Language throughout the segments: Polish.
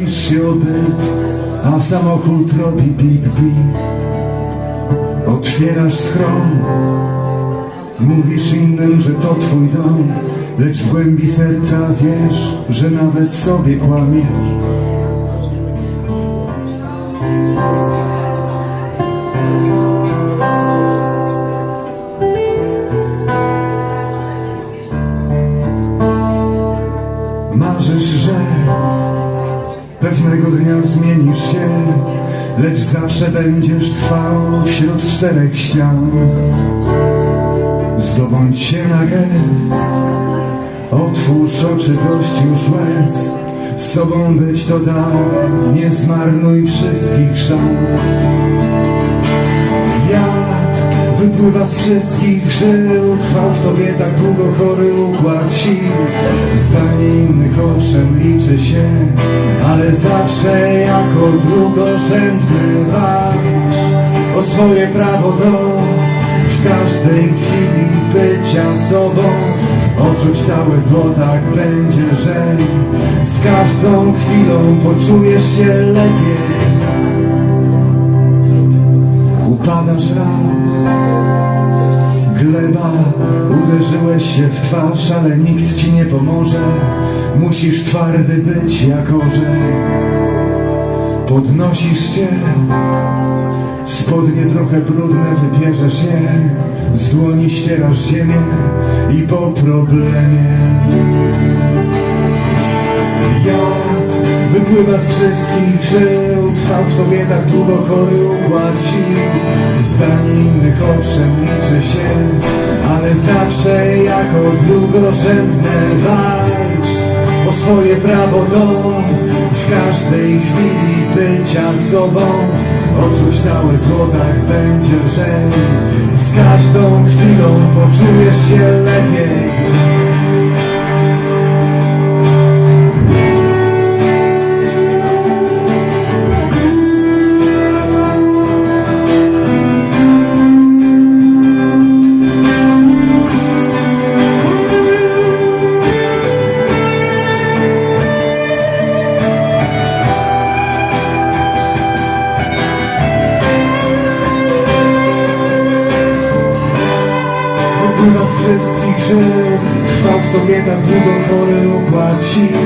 Pisz się o byt, a samochód robi bip bip. Otwierasz schron. Mówisz innym, że to twój dom. Lecz w głębi serca wiesz, że nawet sobie kłamiesz pewnego dnia zmienisz się, lecz zawsze będziesz trwał wśród czterech ścian. Zdobądź się na gest, otwórz oczy dość już łez. Z sobą być to dar, nie zmarnuj wszystkich szans. Wypływa z wszystkich żył. Trwał w tobie tak długo chory układ sił. Zdanie innych owszem liczy się Ale zawsze jako drugorzędny walcz O swoje prawo do W każdej chwili bycia sobą. Odrzuć całe zło, tak będzie, że Z każdą chwilą poczujesz się lepiej uderzyłeś się w twarz, ale nikt ci nie pomoże. Musisz twardy być jak orzech. Podnosisz się Spodnie trochę brudne, wybierzesz je. Z dłoni ścierasz ziemię I po problemie. Jad wypływa z wszystkich żył Trwał w tobie tak długo chory układ sił. Zdanie innych owszem liczy się Ale zawsze jako drugorzędne walcz O swoje prawo do W każdej chwili bycia sobą. Odrzuć całe zło, tak będzie, że Z każdą chwilą poczujesz się lepiej żył Trwał w tobie tak długo chory układ sił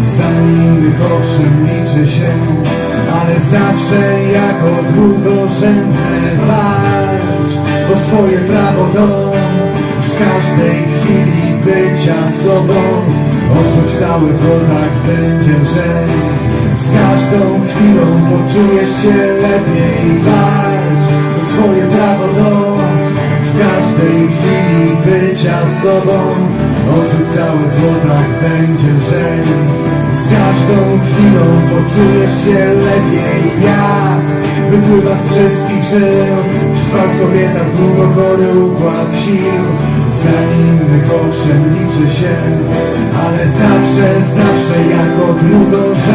Zdań innych owszem liczy się Ale zawsze jako drugorzędny walcz O swoje prawo do W każdej chwili bycia sobą. Odrzuć całe zło, tak będzie, że Z każdą chwilą poczujesz się lepiej. Walcz o swoje prawo do w każdej chwili bycia sobą. Odrzuć całe zło, tak będzie, że Z każdą chwilą poczujesz się lepiej. Jad wypływa z wszystkich żył Trwa w tobie tak długo chory układ sił. Zdań innych owszem liczy się Ale zawsze, zawsze jako drugorzędny